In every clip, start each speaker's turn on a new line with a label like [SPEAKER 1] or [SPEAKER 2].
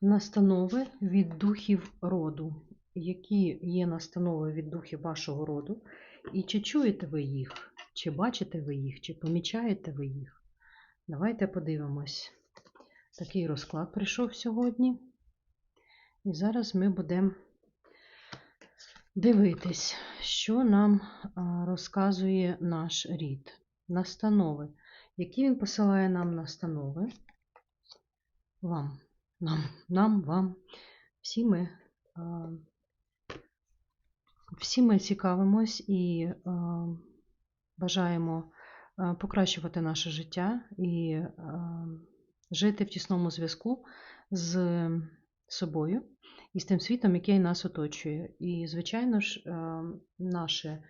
[SPEAKER 1] Настанови від духів роду. Які є настанови від духів вашого роду? І чи чуєте ви їх? Чи бачите ви їх, чи помічаєте ви їх? Давайте подивимось. Такий розклад прийшов сьогодні. І зараз ми будемо дивитись, що нам розказує наш рід. Настанови. Які він посилає нам настанови? Вам, нам, нам, вам. Всі ми, всі ми цікавимось і бажаємо покращувати наше життя і жити в тісному зв'язку з собою і з тим світом, який нас оточує. І, звичайно ж, наше,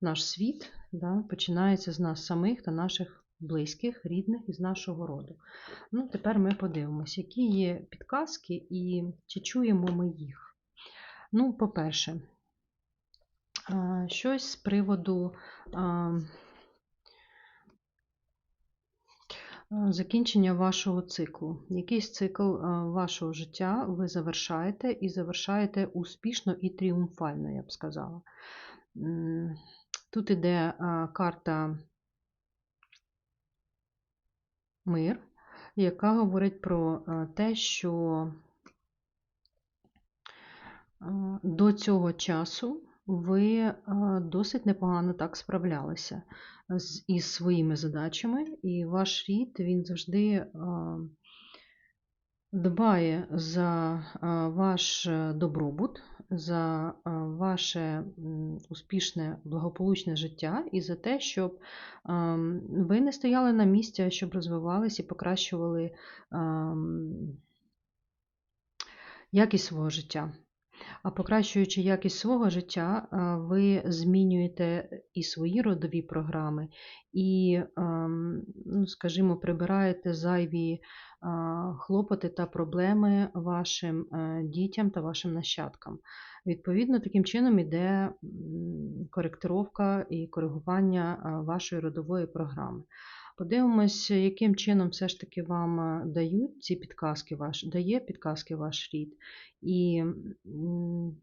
[SPEAKER 1] наш світ да, починається з нас самих та наших близьких, рідних із нашого роду. Ну, тепер ми подивимося, які є підказки і чи чуємо ми їх. Ну, по-перше, щось з приводу закінчення вашого циклу. Якийсь цикл вашого життя ви завершаєте і завершаєте успішно і тріумфально, я б сказала. Тут іде карта мир, яка говорить про е, те, що е, до цього часу ви е, досить непогано так справлялися із своїми задачами, і ваш рід він завжди дбає за е, ваш е, добробут, за е, ваше успішне благополучне життя і за те, щоб ем, ви не стояли на місці, а щоб розвивались і покращували ем, якість свого життя. А покращуючи якість свого життя, ви змінюєте і свої родові програми, і, ем, ну, скажімо, прибираєте зайві хлопоти та проблеми вашим е, дітям та вашим нащадкам. Відповідно, таким чином іде коректировка і коригування е, вашої родової програми. Подивимось, яким чином все ж таки вам е, дають ці підказки, ваш, дає підказки ваш рід, і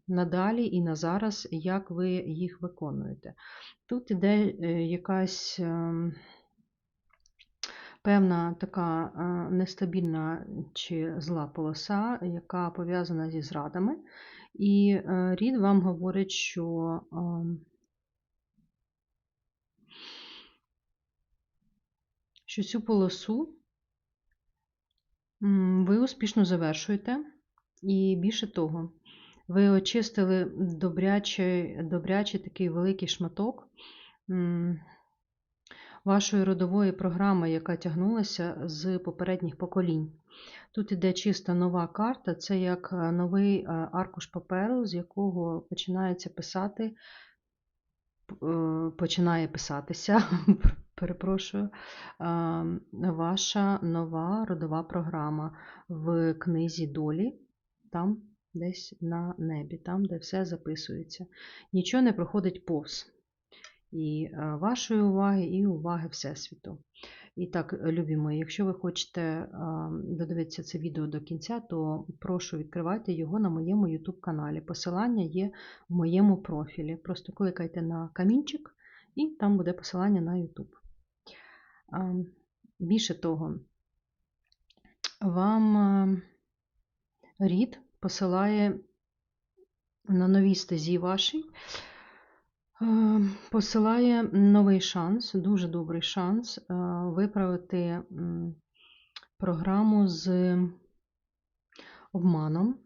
[SPEAKER 1] надалі, і на зараз, як ви їх виконуєте. Тут іде е, якась ем, певна така е, нестабільна чи зла полоса, яка пов'язана зі зрадами. І рід вам говорить, що ем, що цю полосу ви успішно завершуєте, і більше того, ви очистили добрячий, добрячий такий великий шматок вашої родової програми, яка тягнулася з попередніх поколінь. Тут іде чиста нова карта, це як е, новий е, аркуш паперу, з якого починається писати, е, починає писатися, перепрошую, е, ваша нова родова програма в книзі долі, там десь на небі, там, де все записується. Нічого не проходить повз. І е, вашої уваги, і уваги Всесвіту. І так, любі мої, якщо ви хочете е, додивитися це відео до кінця, то прошу відкривайте його на моєму YouTube каналі. Посилання є в моєму профілі. Просто кликайте на камінчик, і там буде посилання на YouTube. Більше того, вам е, рід посилає на новій стезі вашій. Е, Посилає новий шанс, дуже добрий шанс е, виправити програму з обманом,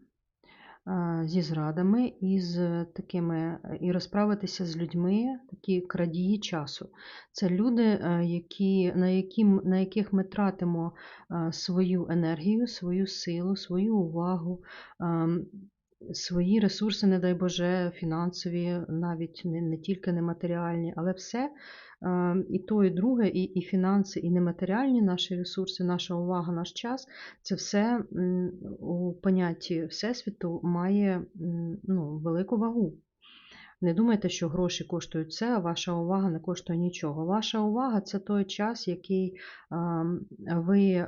[SPEAKER 1] зі зрадами і з такими, і розправитися з людьми, такі крадії часу. Це люди, е, які, на, які, на яких ми тратимо е, свою енергію, свою силу, свою увагу. Ем, свої ресурси, не дай Боже, фінансові, навіть не, не тільки нематеріальні, але все е, і то, і друге, і, і фінанси, і нематеріальні наші ресурси, наша увага, наш час це все у понятті Всесвіту має ну, велику вагу. Не думайте, що гроші коштують це, а ваша увага не коштує нічого. Ваша увага це той час, який ви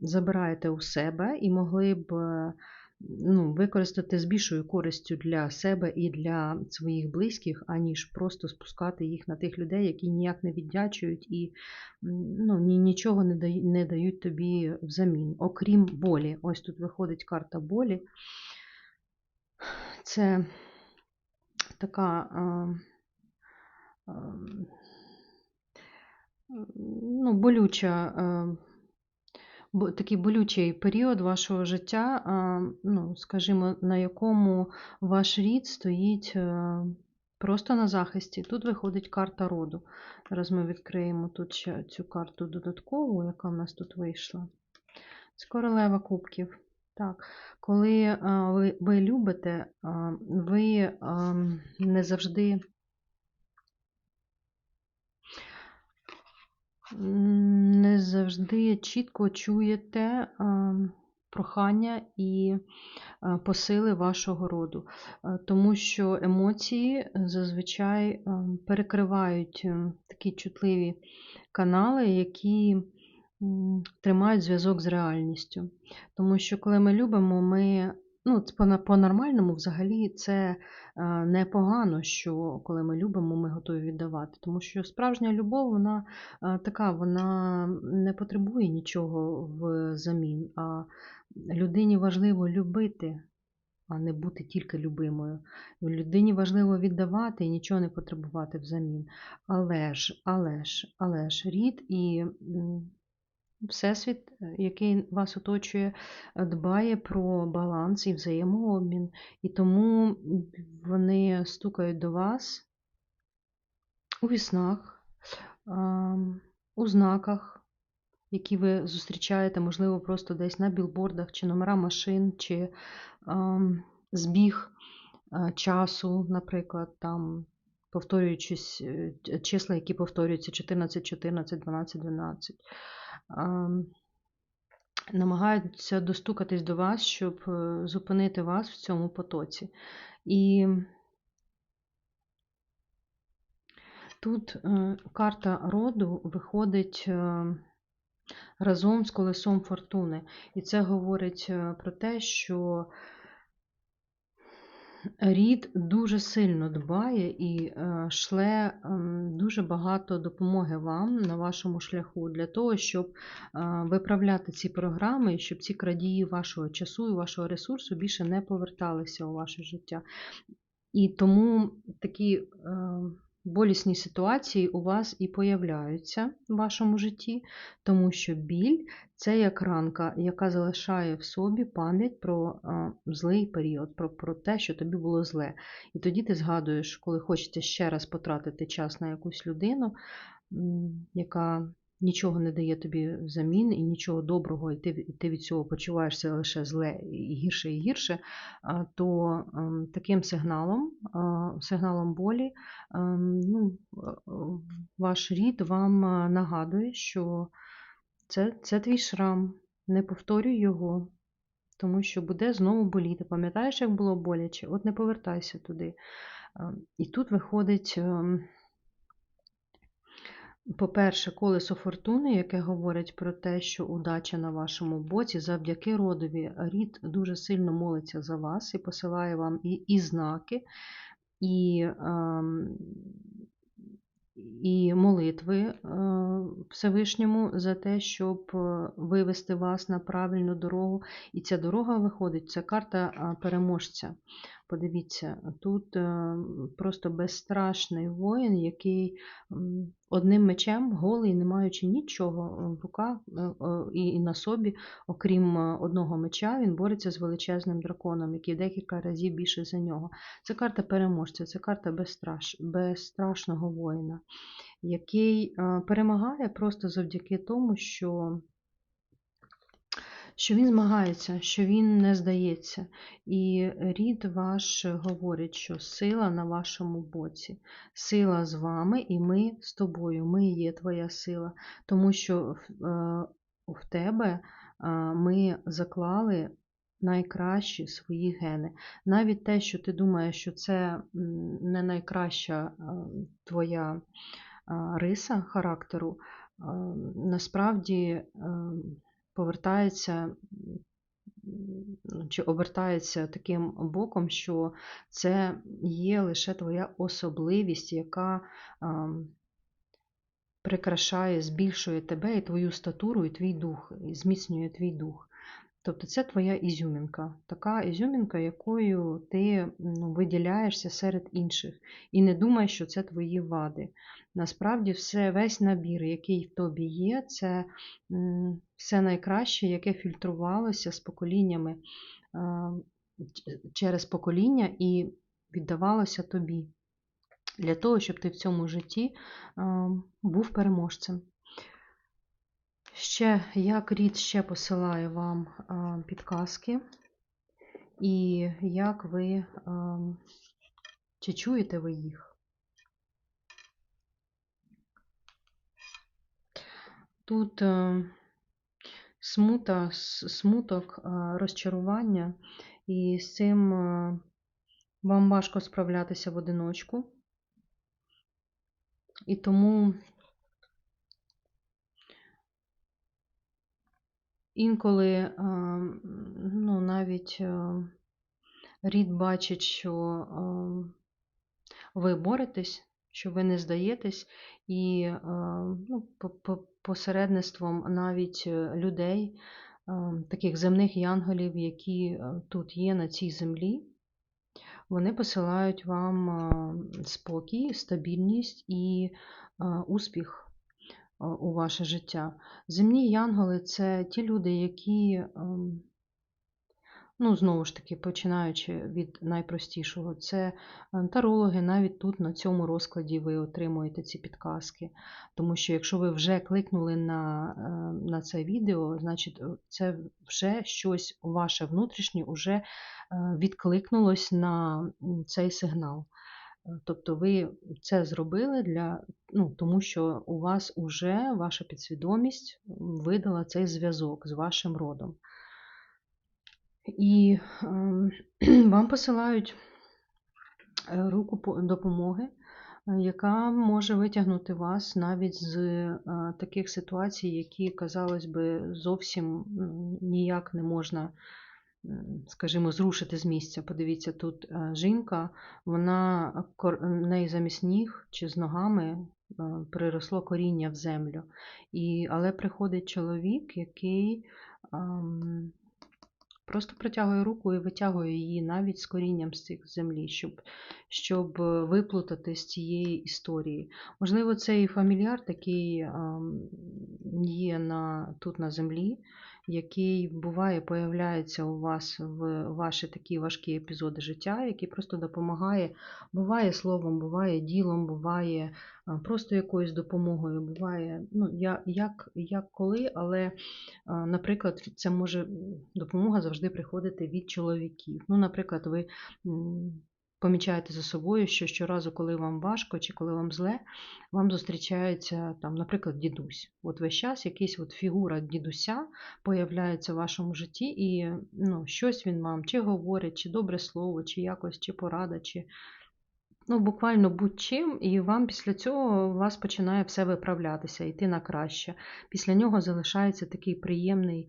[SPEAKER 1] забираєте у себе і могли б ну, використати з більшою користю для себе і для своїх близьких, аніж просто спускати їх на тих людей, які ніяк не віддячують і ну, нічого не дають, не дають тобі взамін, окрім болі. Ось тут виходить карта болі. Це така ну, болюча. Такий болючий період вашого життя, ну, скажімо, на якому ваш рід стоїть е, просто на захисті. Тут виходить карта роду. Зараз ми відкриємо тут ще цю карту додаткову, яка в нас тут вийшла. Це королева кубків. Так, коли ви любите, ви не завжди не завжди чітко чуєте прохання і посили вашого роду, тому що емоції зазвичай перекривають такі чутливі канали, які тримають зв'язок з реальністю. Тому що, коли ми любимо, ми Ну, по-нормальному взагалі це непогано, що коли ми любимо, ми готові віддавати. Тому що справжня любов, вона така, вона не потребує нічого взамін. А людині важливо любити, а не бути тільки любимою. Людині важливо віддавати і нічого не потребувати взамін. Але ж, але ж, але ж рід і Всесвіт, е, який вас оточує, е, дбає про баланс і взаємообмін, і тому вони стукають до вас у віснах, у знаках, які ви зустрічаєте, можливо, просто десь на білбордах, чи номера машин, чи збіг е, часу, наприклад, там. Повторюючись числа, які повторюються 14, 14, 12, 12 намагаються достукатись до вас, щоб е, зупинити вас в цьому потоці. І тут е, карта роду виходить е, разом з колесом фортуни. І це говорить про те, що Рід дуже сильно дбає і е, шле ем, дуже багато допомоги вам на вашому шляху для того, щоб е, виправляти ці програми, щоб ці крадії вашого часу і вашого ресурсу більше не поверталися у ваше життя. І тому такі ем, болісні ситуації у вас і появляються в вашому житті, тому що біль це як ранка, яка залишає в собі пам'ять про злий період, про, про те, що тобі було зле. І тоді ти згадуєш, коли хочеться ще раз потратити час на якусь людину, яка нічого не дає тобі взамін і нічого доброго, і ти і ти від цього почуваєшся лише зле і гірше і гірше, то ем, таким сигналом, сигналом болі, ем, ну, ваш рід вам нагадує, що це, це твій шрам, не повторюй його. Тому що буде знову боліти. Пам'ятаєш, як було боляче? От не повертайся туди. Ем, і тут виходить по-перше, колесо фортуни, яке говорить про те, що удача на вашому боці, завдяки родові, рід дуже сильно молиться за вас і посилає вам і і знаки, і ем, і молитви е, Всевишньому за те, щоб е, вивести вас на правильну дорогу. І ця дорога виходить, це карта переможця. Подивіться, тут е, просто безстрашний воїн, який одним мечем, голий, не маючи нічого в руках і на собі, окрім одного меча, він бореться з величезним драконом, який декілька разів більше за нього. Це карта переможця, це карта безстраш, безстрашного воїна, який перемагає просто завдяки тому, що що він змагається, що він не здається. І рід ваш говорить, що сила на вашому боці, сила з вами, і ми з тобою. Ми є твоя сила. Тому що в е, тебе ми заклали найкращі свої гени. Навіть те, що ти думаєш, що це не найкраща е, твоя е, риса характеру, е, насправді е, повертається чи обертається таким боком, що це є лише твоя особливість, яка ем, прикрашає, збільшує тебе і твою статуру, і твій дух, і зміцнює твій дух. Тобто це твоя ізюмінка, така ізюмінка, якою ти ну, виділяєшся серед інших. І не думай, що це твої вади. Насправді, все, весь набір, який в тобі є, це все найкраще, яке фільтрувалося з поколіннями е, через покоління і віддавалося тобі. Для того, щоб ти в цьому житті е, був переможцем. Ще, як рід ще посилає вам підказки, і як ви, чи чуєте ви їх? Тут смута, смуток, розчарування, і з цим вам важко справлятися в одиночку. І тому Інколи ну, навіть рід бачить, що ви боретесь, що ви не здаєтесь, і ну, посередництвом навіть людей, таких земних янголів, які тут є на цій землі, вони посилають вам спокій, стабільність і успіх у ваше життя. Земні янголи це ті люди, які, ем, ну, знову ж таки, починаючи від найпростішого, це ем, тарологи, навіть тут на цьому розкладі ви отримуєте ці підказки. Тому що якщо ви вже кликнули на ем, на це відео, значить це вже щось ваше внутрішнє вже е, відкликнулось на цей сигнал. Тобто ви це зробили для, ну, тому що у вас уже ваша підсвідомість видала цей зв'язок з вашим родом. І е, вам посилають е, руку допомоги, е, яка може витягнути вас навіть з е, таких ситуацій, які, казалось би, зовсім ніяк не можна скажімо, зрушити з місця. Подивіться, тут жінка, вона в неї замість ніг чи з ногами приросло коріння в землю. І, Але приходить чоловік, який ем, просто протягує руку і витягує її навіть з корінням з цих землі, щоб щоб виплутати з цієї історії. Можливо, цей фамільяр такий є на, тут на землі який буває, появляється у вас в ваші такі важкі епізоди життя, який просто допомагає, буває словом, буває ділом, буває просто якоюсь допомогою, буває, ну, як, як коли, але, наприклад, це може допомога завжди приходити від чоловіків. Ну, Наприклад, ви помічаєте за собою, що щоразу, коли вам важко чи коли вам зле, вам зустрічається, там, наприклад, дідусь. От весь час якась от фігура дідуся появляється в вашому житті, і ну, щось він вам чи говорить, чи добре слово, чи якось, чи порада, чи ну, буквально будь-чим, і вам після цього у вас починає все виправлятися, йти на краще. Після нього залишається такий приємний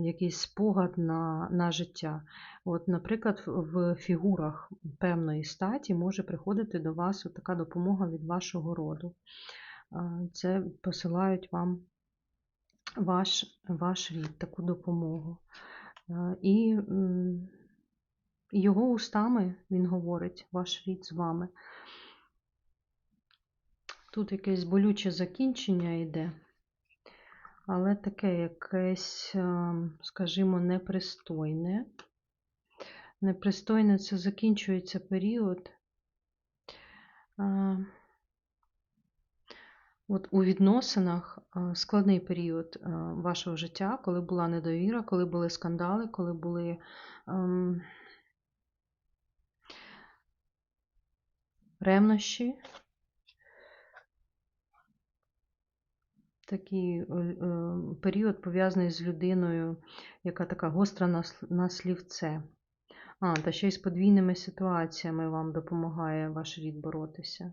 [SPEAKER 1] якийсь спогад на на життя. От, Наприклад, в фігурах певної статі може приходити до вас така допомога від вашого роду. Це посилають вам ваш ваш рід, таку допомогу. Е, і його устами він говорить, ваш рід з вами. Тут якесь болюче закінчення йде але таке якесь, ем, скажімо, непристойне. Непристойне це закінчується період. От у відносинах складний період вашого життя, коли була недовіра, коли були скандали, коли були ем, ревнощі, такий е, е, період пов'язаний з людиною, яка така гостра на, слівце. А, та ще й з подвійними ситуаціями вам допомагає ваш рід боротися.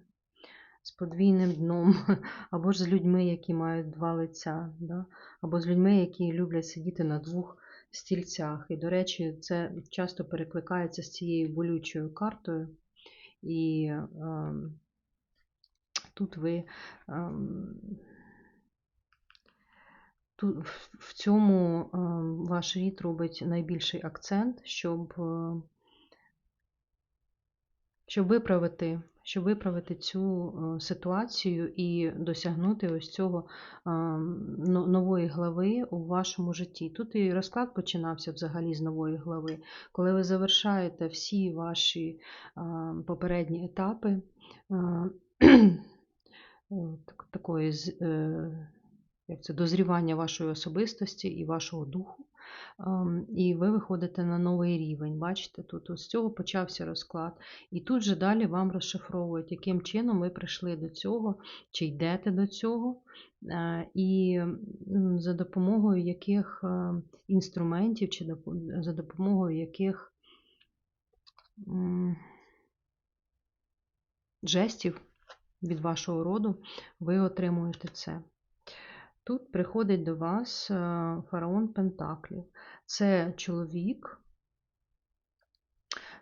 [SPEAKER 1] З подвійним дном, або ж з людьми, які мають два лиця, да? або з людьми, які люблять сидіти на двох стільцях. І, до речі, це часто перекликається з цією болючою картою. І ем, тут ви ем, тут, в- цьому ем, ваш рід робить найбільший акцент, щоб, е, щоб виправити. Щоб виправити цю е, ситуацію і досягнути ось цього е, нової глави у вашому житті. Тут і розклад починався взагалі з нової глави, коли ви завершаєте всі ваші е, попередні етапи е, такої як це, дозрівання вашої особистості і вашого духу. Ем, І ви виходите на новий рівень. Бачите, тут з цього почався розклад. І тут же далі вам розшифровують, яким чином ви прийшли до цього, чи йдете до цього, е, і за допомогою яких е, інструментів, чи за допомогою яких жестів від вашого роду ви отримуєте це. Тут приходить до вас е, фараон Пентаклів. Це чоловік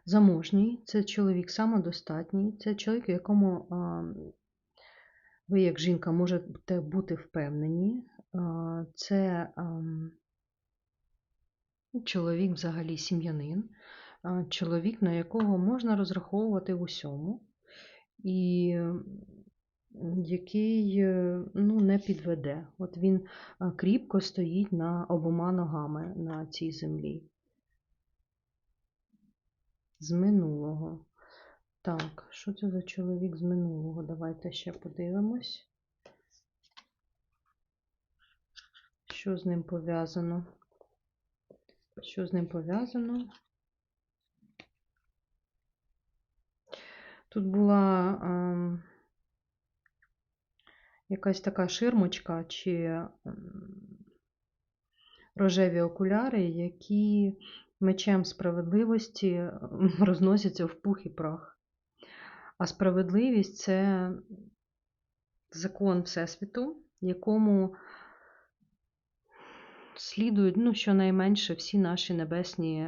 [SPEAKER 1] заможній, це чоловік самодостатній, це чоловік, в якому ви, як жінка, можете бути впевнені. Це чоловік взагалі сім'янин, чоловік, на якого можна розраховувати в усьому. І який е, ну, не підведе. От він е, кріпко стоїть на обома ногами на цій землі. З минулого. Так, що це за чоловік з минулого? Давайте ще подивимось. Що з ним пов'язано? Що з ним пов'язано? Тут була ем, якась така ширмочка чи рожеві окуляри, які мечем справедливості розносяться в пух і прах. А справедливість це закон Всесвіту, якому слідують ну, щонайменше всі наші небесні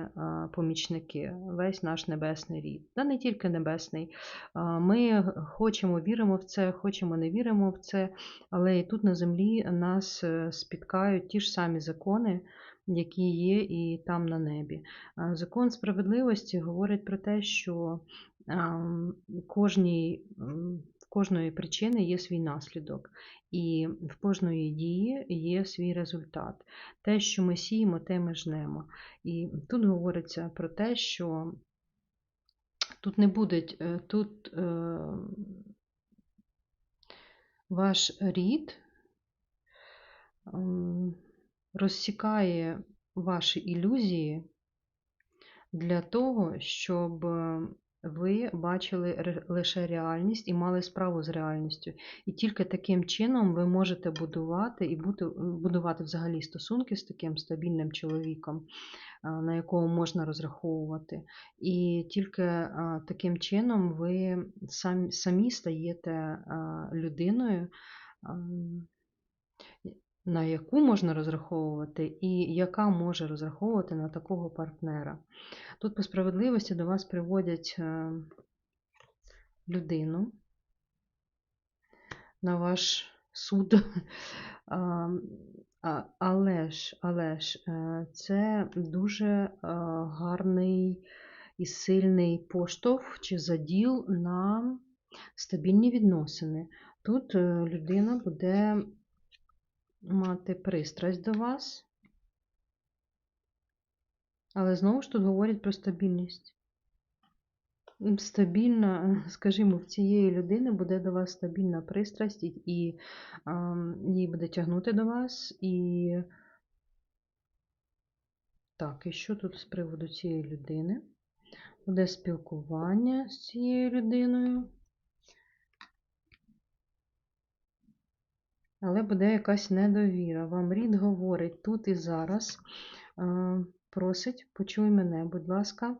[SPEAKER 1] помічники, весь наш небесний рід. Та не тільки небесний. Ми хочемо, віримо в це, хочемо, не віримо в це, але і тут на землі нас е, спіткають ті ж самі закони, які є і там на небі. Закон справедливості говорить про те, що кожній, кожної причини є свій наслідок, і в кожної дії є свій результат. Те, що ми сіємо, те ми жнемо. І тут говориться про те, що тут не буде, е, тут е, ваш рід розсікає ваші ілюзії для того, щоб ви бачили лише реальність і мали справу з реальністю. І тільки таким чином ви можете будувати і бути, будувати взагалі стосунки з таким стабільним чоловіком, на якого можна розраховувати. І тільки таким чином ви самі, самі стаєте людиною. На яку можна розраховувати, і яка може розраховувати на такого партнера. Тут по справедливості до вас приводять е, людину на ваш суд. Але ж, але ж е, це дуже е, гарний і сильний поштовх чи заділ на стабільні відносини. Тут людина буде мати пристрасть до вас, але знову ж тут говорять про стабільність. Стабільна, скажімо, в цієї людини буде до вас стабільна пристрасть, і, і ам, її буде тягнути до вас. І так, і що тут з приводу цієї людини? Буде спілкування з цією людиною. Але буде якась недовіра. Вам рід говорить тут і зараз. е, Просить, почуй мене, будь ласка,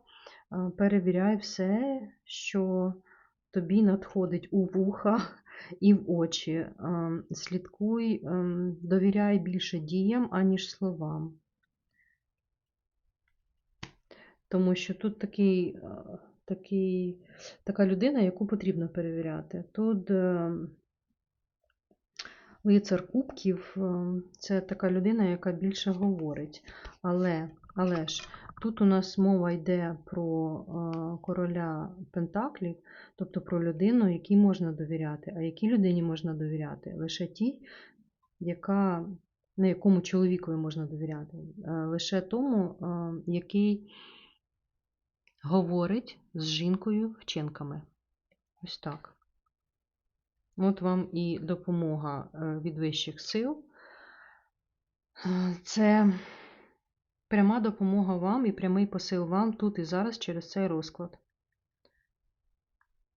[SPEAKER 1] е, перевіряй все, що тобі надходить у вуха і в очі. Е, Слідкуй, довіряй більше діям, аніж словам. Тому що тут такий, такий, така людина, яку потрібно перевіряти. Тут лицар кубків е, це така людина, яка більше говорить. Але, але ж тут у нас мова йде про е, короля Пентаклів, тобто про людину, якій можна довіряти. А якій людині можна довіряти? Лише тій, яка, на якому чоловікові можна довіряти. Е, Лише тому, який говорить з жінкою вчинками. Ось так. От вам і допомога е, від вищих сил. Е, Це пряма допомога вам і прямий посил вам тут і зараз через цей розклад.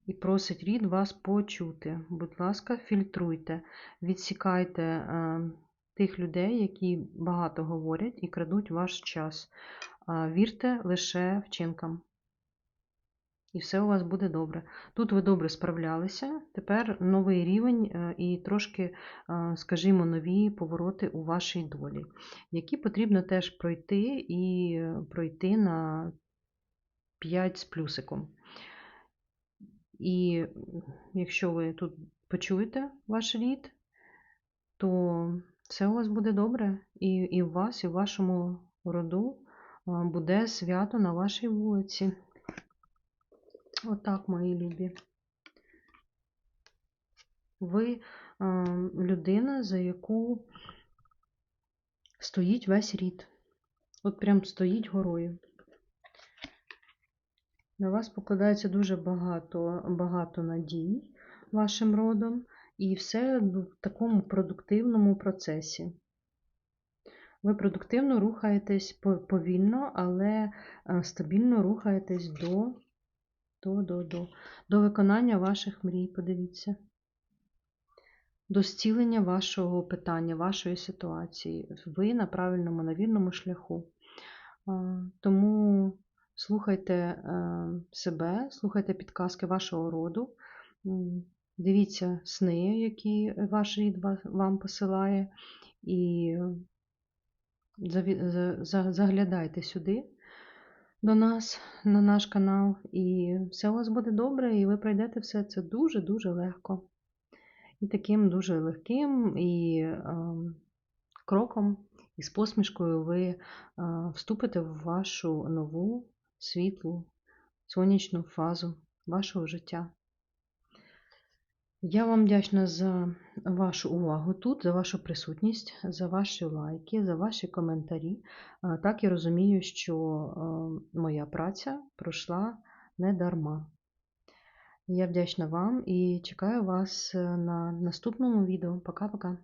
[SPEAKER 1] І просить рід вас почути. Будь ласка, фільтруйте, відсікайте е, тих людей, які багато говорять і крадуть ваш час. Е, Вірте лише вчинкам. І все у вас буде добре. Тут ви добре справлялися. Тепер новий рівень е, і трошки, е, скажімо, нові повороти у вашій долі, які потрібно теж пройти і пройти на 5 з плюсиком. І якщо ви тут почуєте ваш рід, то все у вас буде добре. І, і в вас, і в вашому роду е, буде свято на вашій вулиці. Отак, мої любі. Ви людина, за яку стоїть весь рід. От прям стоїть горою. На вас покладається дуже багато, багато надій вашим родом, і все в такому продуктивному процесі. Ви продуктивно рухаєтесь повільно, але стабільно рухаєтесь до до, до, до, до виконання ваших мрій, подивіться. До зцілення вашого питання, вашої ситуації. Ви на правильному, на вірному шляху. Тому слухайте е, себе, слухайте підказки вашого роду, дивіться сни, які ваш рід вам посилає, і заглядайте сюди до нас на наш канал, і все у вас буде добре, і ви пройдете все це дуже-дуже легко. І таким дуже легким і е, кроком, і з посмішкою ви е, вступите в вашу нову світлу, сонячну фазу вашого життя. Я вам вдячна за вашу увагу тут, за вашу присутність, за ваші лайки, за ваші коментарі. Так я розумію, що моя праця пройшла не дарма. Я вдячна вам і чекаю вас на наступному відео. Пока-пока.